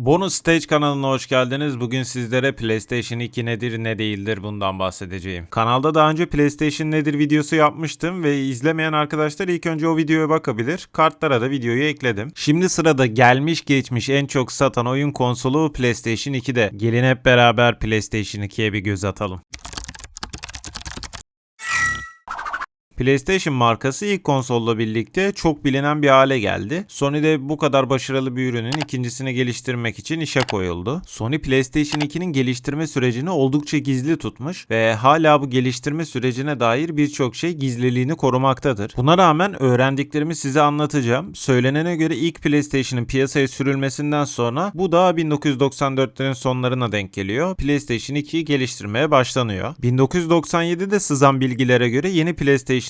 Bonus Stage kanalına hoş geldiniz. Bugün sizlere PlayStation 2 nedir ne değildir bundan bahsedeceğim. Kanalda daha önce PlayStation nedir videosu yapmıştım ve izlemeyen arkadaşlar ilk önce o videoya bakabilir. Kartlara da videoyu ekledim. Şimdi sırada gelmiş geçmiş en çok satan oyun konsolu PlayStation 2'de. Gelin hep beraber PlayStation 2'ye bir göz atalım. PlayStation markası ilk konsolla birlikte çok bilinen bir hale geldi. Sony de bu kadar başarılı bir ürünün ikincisini geliştirmek için işe koyuldu. Sony PlayStation 2'nin geliştirme sürecini oldukça gizli tutmuş ve hala bu geliştirme sürecine dair birçok şey gizliliğini korumaktadır. Buna rağmen öğrendiklerimi size anlatacağım. Söylenene göre ilk PlayStation'ın piyasaya sürülmesinden sonra bu da 1994'lerin sonlarına denk geliyor. PlayStation 2'yi geliştirmeye başlanıyor. 1997'de sızan bilgilere göre yeni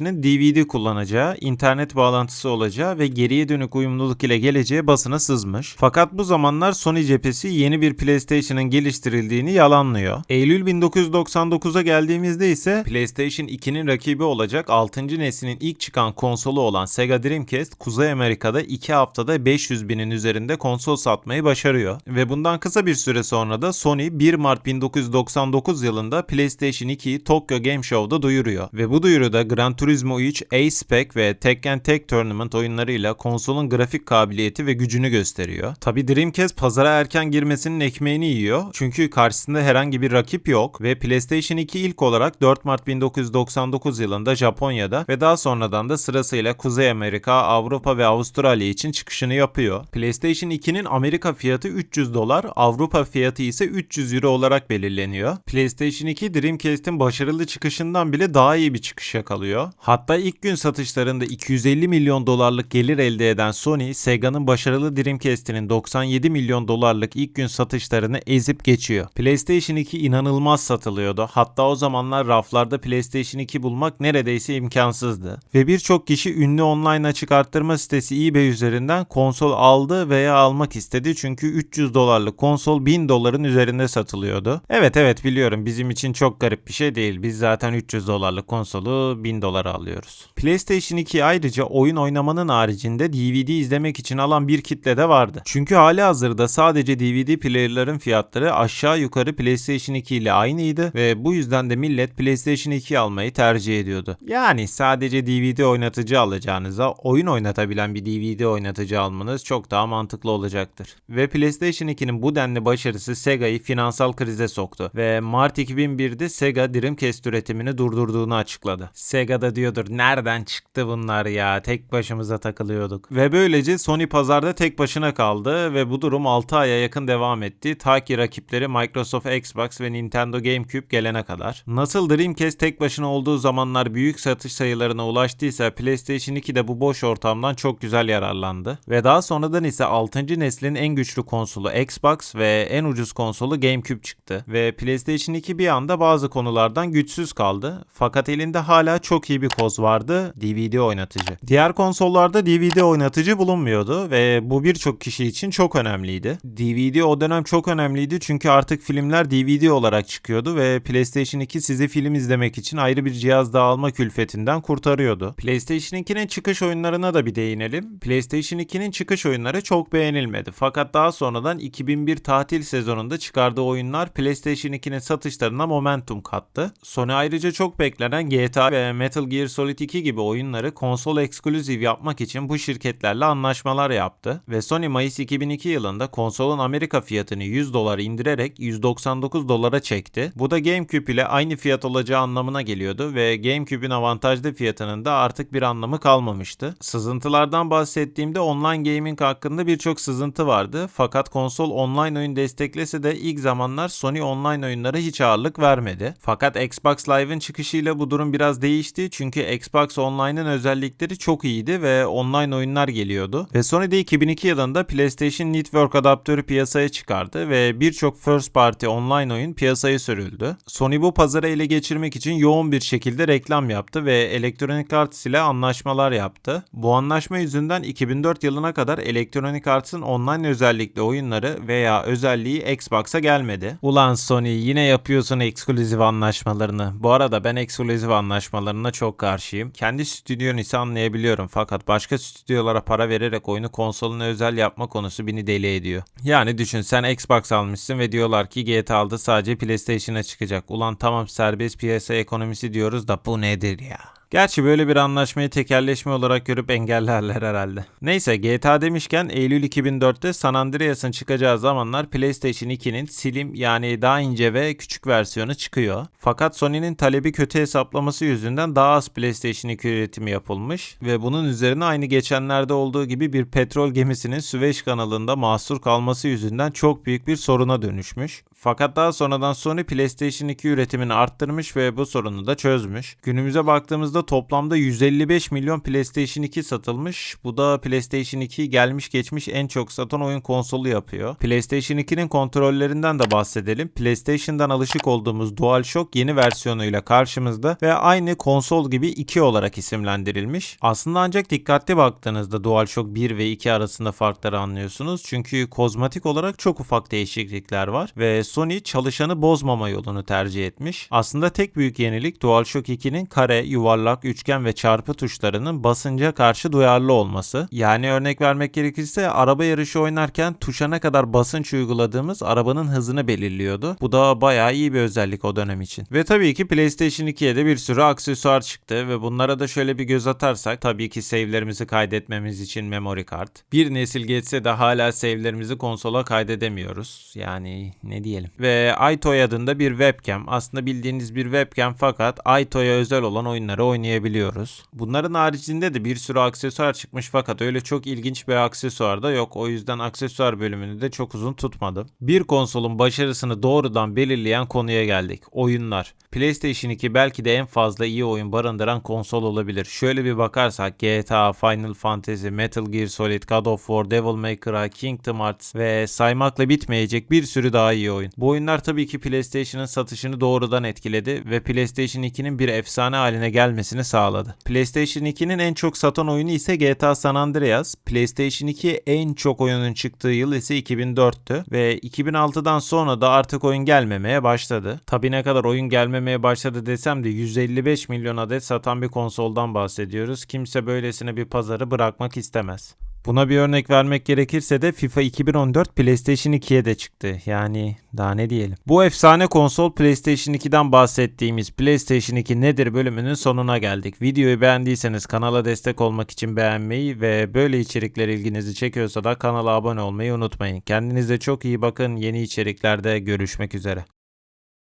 PlayStation'ın DVD kullanacağı, internet bağlantısı olacağı ve geriye dönük uyumluluk ile geleceği basına sızmış. Fakat bu zamanlar Sony cephesi yeni bir PlayStation'ın geliştirildiğini yalanlıyor. Eylül 1999'a geldiğimizde ise PlayStation 2'nin rakibi olacak 6. neslin ilk çıkan konsolu olan Sega Dreamcast Kuzey Amerika'da 2 haftada 500 binin üzerinde konsol satmayı başarıyor. Ve bundan kısa bir süre sonra da Sony 1 Mart 1999 yılında PlayStation 2'yi Tokyo Game Show'da duyuruyor. Ve bu duyuruda Gran Turismo 3, A-Spec ve Tekken Tag Tournament oyunlarıyla konsolun grafik kabiliyeti ve gücünü gösteriyor. Tabi Dreamcast pazara erken girmesinin ekmeğini yiyor. Çünkü karşısında herhangi bir rakip yok ve PlayStation 2 ilk olarak 4 Mart 1999 yılında Japonya'da ve daha sonradan da sırasıyla Kuzey Amerika, Avrupa ve Avustralya için çıkışını yapıyor. PlayStation 2'nin Amerika fiyatı 300 dolar, Avrupa fiyatı ise 300 euro olarak belirleniyor. PlayStation 2 Dreamcast'in başarılı çıkışından bile daha iyi bir çıkış yakalıyor. Hatta ilk gün satışlarında 250 milyon dolarlık gelir elde eden Sony, Sega'nın başarılı Dreamcast'inin 97 milyon dolarlık ilk gün satışlarını ezip geçiyor. PlayStation 2 inanılmaz satılıyordu. Hatta o zamanlar raflarda PlayStation 2 bulmak neredeyse imkansızdı. Ve birçok kişi ünlü online açık arttırma sitesi eBay üzerinden konsol aldı veya almak istedi. Çünkü 300 dolarlık konsol 1000 doların üzerinde satılıyordu. Evet evet biliyorum bizim için çok garip bir şey değil. Biz zaten 300 dolarlık konsolu 1000 dolara alıyoruz. PlayStation 2 ayrıca oyun oynamanın haricinde DVD izlemek için alan bir kitle de vardı. Çünkü hali hazırda sadece DVD player'ların fiyatları aşağı yukarı PlayStation 2 ile aynıydı ve bu yüzden de millet PlayStation 2 almayı tercih ediyordu. Yani sadece DVD oynatıcı alacağınıza oyun oynatabilen bir DVD oynatıcı almanız çok daha mantıklı olacaktır. Ve PlayStation 2'nin bu denli başarısı Sega'yı finansal krize soktu ve Mart 2001'de Sega Dreamcast üretimini durdurduğunu açıkladı. Sega diyordur nereden çıktı bunlar ya tek başımıza takılıyorduk. Ve böylece Sony pazarda tek başına kaldı ve bu durum 6 aya yakın devam etti ta ki rakipleri Microsoft Xbox ve Nintendo GameCube gelene kadar. Nasıl Dreamcast tek başına olduğu zamanlar büyük satış sayılarına ulaştıysa PlayStation 2 de bu boş ortamdan çok güzel yararlandı. Ve daha sonradan ise 6. neslin en güçlü konsolu Xbox ve en ucuz konsolu GameCube çıktı. Ve PlayStation 2 bir anda bazı konulardan güçsüz kaldı. Fakat elinde hala çok iyi koz vardı DVD oynatıcı. Diğer konsollarda DVD oynatıcı bulunmuyordu ve bu birçok kişi için çok önemliydi. DVD o dönem çok önemliydi çünkü artık filmler DVD olarak çıkıyordu ve PlayStation 2 sizi film izlemek için ayrı bir cihaz daha alma külfetinden kurtarıyordu. PlayStation 2'nin çıkış oyunlarına da bir değinelim. PlayStation 2'nin çıkış oyunları çok beğenilmedi. Fakat daha sonradan 2001 tatil sezonunda çıkardığı oyunlar PlayStation 2'nin satışlarına momentum kattı. Sony ayrıca çok beklenen GTA ve Metal Gear Solid 2 gibi oyunları konsol ekskluziv yapmak için bu şirketlerle anlaşmalar yaptı ve Sony Mayıs 2002 yılında konsolun Amerika fiyatını 100 dolar indirerek 199 dolara çekti. Bu da GameCube ile aynı fiyat olacağı anlamına geliyordu ve GameCube'ün avantajlı fiyatının da artık bir anlamı kalmamıştı. Sızıntılardan bahsettiğimde online gaming hakkında birçok sızıntı vardı fakat konsol online oyun desteklese de ilk zamanlar Sony online oyunlara hiç ağırlık vermedi. Fakat Xbox Live'ın çıkışıyla bu durum biraz değişti çünkü Xbox Online'ın özellikleri çok iyiydi ve online oyunlar geliyordu. Ve Sony de 2002 yılında PlayStation Network adaptörü piyasaya çıkardı ve birçok first party online oyun piyasaya sürüldü. Sony bu pazarı ele geçirmek için yoğun bir şekilde reklam yaptı ve Electronic Arts ile anlaşmalar yaptı. Bu anlaşma yüzünden 2004 yılına kadar Electronic Arts'ın online özellikli oyunları veya özelliği Xbox'a gelmedi. Ulan Sony yine yapıyorsun ekskluzif anlaşmalarını. Bu arada ben ekskluzif anlaşmalarına çok çok karşıyım. Kendi stüdyon ise anlayabiliyorum fakat başka stüdyolara para vererek oyunu konsoluna özel yapma konusu beni deli ediyor. Yani düşün sen Xbox almışsın ve diyorlar ki GTA 6 sadece PlayStation'a çıkacak. Ulan tamam serbest piyasa ekonomisi diyoruz da bu nedir ya? Gerçi böyle bir anlaşmayı tekelleşme olarak görüp engellerler herhalde. Neyse GTA demişken Eylül 2004'te San Andreas'ın çıkacağı zamanlar PlayStation 2'nin slim yani daha ince ve küçük versiyonu çıkıyor. Fakat Sony'nin talebi kötü hesaplaması yüzünden daha az PlayStation 2 üretimi yapılmış ve bunun üzerine aynı geçenlerde olduğu gibi bir petrol gemisinin Süveyş kanalında mahsur kalması yüzünden çok büyük bir soruna dönüşmüş. Fakat daha sonradan Sony PlayStation 2 üretimini arttırmış ve bu sorunu da çözmüş. Günümüze baktığımızda toplamda 155 milyon PlayStation 2 satılmış. Bu da PlayStation 2 gelmiş geçmiş en çok satan oyun konsolu yapıyor. PlayStation 2'nin kontrollerinden de bahsedelim. PlayStation'dan alışık olduğumuz DualShock yeni versiyonuyla karşımızda ve aynı konsol gibi 2 olarak isimlendirilmiş. Aslında ancak dikkatli baktığınızda DualShock 1 ve 2 arasında farkları anlıyorsunuz. Çünkü kozmetik olarak çok ufak değişiklikler var ve Sony çalışanı bozmama yolunu tercih etmiş. Aslında tek büyük yenilik DualShock 2'nin kare, yuvarlak, üçgen ve çarpı tuşlarının basınca karşı duyarlı olması. Yani örnek vermek gerekirse araba yarışı oynarken tuşa ne kadar basınç uyguladığımız arabanın hızını belirliyordu. Bu da bayağı iyi bir özellik o dönem için. Ve tabii ki PlayStation 2'ye de bir sürü aksesuar çıktı ve bunlara da şöyle bir göz atarsak tabii ki save'lerimizi kaydetmemiz için memory kart. Bir nesil geçse de hala save'lerimizi konsola kaydedemiyoruz. Yani ne diyelim. Ve iToy adında bir webcam. Aslında bildiğiniz bir webcam fakat iToy'a özel olan oyunları oynayabiliyoruz. Bunların haricinde de bir sürü aksesuar çıkmış fakat öyle çok ilginç bir aksesuar da yok. O yüzden aksesuar bölümünü de çok uzun tutmadım. Bir konsolun başarısını doğrudan belirleyen konuya geldik. Oyunlar. PlayStation 2 belki de en fazla iyi oyun barındıran konsol olabilir. Şöyle bir bakarsak GTA, Final Fantasy, Metal Gear Solid, God of War, Devil May Cry, Kingdom Hearts ve saymakla bitmeyecek bir sürü daha iyi oyun. Bu oyunlar tabii ki PlayStation'ın satışını doğrudan etkiledi ve PlayStation 2'nin bir efsane haline gelmesini sağladı. PlayStation 2'nin en çok satan oyunu ise GTA San Andreas. PlayStation 2 en çok oyunun çıktığı yıl ise 2004'tü ve 2006'dan sonra da artık oyun gelmemeye başladı. Tabii ne kadar oyun gelmemeye başladı desem de 155 milyon adet satan bir konsoldan bahsediyoruz. Kimse böylesine bir pazarı bırakmak istemez. Buna bir örnek vermek gerekirse de FIFA 2014 PlayStation 2'ye de çıktı. Yani daha ne diyelim. Bu efsane konsol PlayStation 2'den bahsettiğimiz PlayStation 2 nedir bölümünün sonuna geldik. Videoyu beğendiyseniz kanala destek olmak için beğenmeyi ve böyle içerikler ilginizi çekiyorsa da kanala abone olmayı unutmayın. Kendinize çok iyi bakın. Yeni içeriklerde görüşmek üzere.